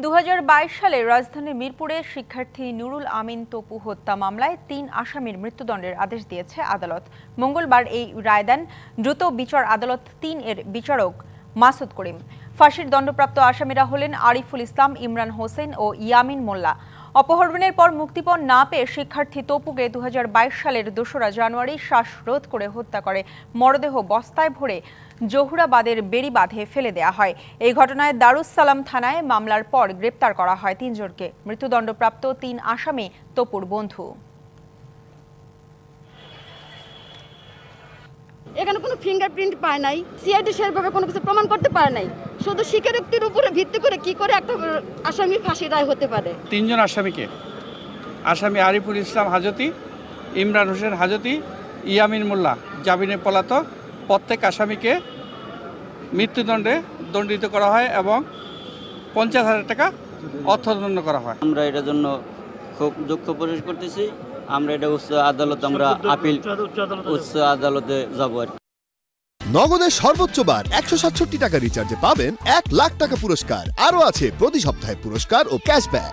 দু সালে রাজধানীর মিরপুরে শিক্ষার্থী নুরুল আমিন তপু হত্যা মামলায় তিন আসামির মৃত্যুদণ্ডের আদেশ দিয়েছে আদালত। মঙ্গলবার এই রায় দেন দ্রুত বিচার আদালত তিন এর বিচারক মাসুদ করিম। ফাঁসির দণ্ডপ্রাপ্ত আসামিরা হলেন আরিফুল ইসলাম, ইমরান হোসেন ও ইয়ামিন মোল্লা। অপহরণের পর মুক্তিপণ না পেয়ে শিক্ষার্থী তপুকে দুহাজার বাইশ সালের দোসরা জানুয়ারি শ্বাসরোধ করে হত্যা করে। মরদেহ বস্তায় ভরে জহুরাবাদের বেড়িবাঁধে ফেলে দেয়া হয়। এই ঘটনায় দারুস সালাম থানায় মামলার পর গ্রেপ্তার করা হয় তিনজনকে। মৃত্যুদণ্ডপ্রাপ্ত তিন আসামি তপুর বন্ধু। এখানে কোনো ফিঙ্গারপ্রিন্ট পায় নাই সিআইডি সেভাবে কোনো কিছু প্রমাণ করতে পারে নাই। শুধু স্বীকারোক্তির উপরে ভিত্তি করে কি করে একটা আসামি ফাঁসি রায় হতে পারে? তিনজন আসামিকে। আসামি আরিফুল ইসলাম হাজতি ইমরান হোসেন হাজতি ইয়ামিন মোল্লা জামিনে পলাতক। প্রত্যেক আসামিকে মৃত্যুদণ্ডে দণ্ডিত করা হয় এবং পঞ্চাশ হাজার টাকা অর্থদণ্ড করা হয়। আমরা এটার জন্য খুব দুঃখ প্রকাশ করতেছি। আমরা এটা উচ্চ আদালত আমরা আপিল উচ্চ আদালতে যাব। আর নগদে নগদের সর্বোচ্চ বার একশো সাতষট্টি টাকা রিচার্জে পাবেন এক লাখ টাকা পুরস্কার। আরও আছে প্রতি সপ্তাহে পুরস্কার ও ক্যাশব্যাক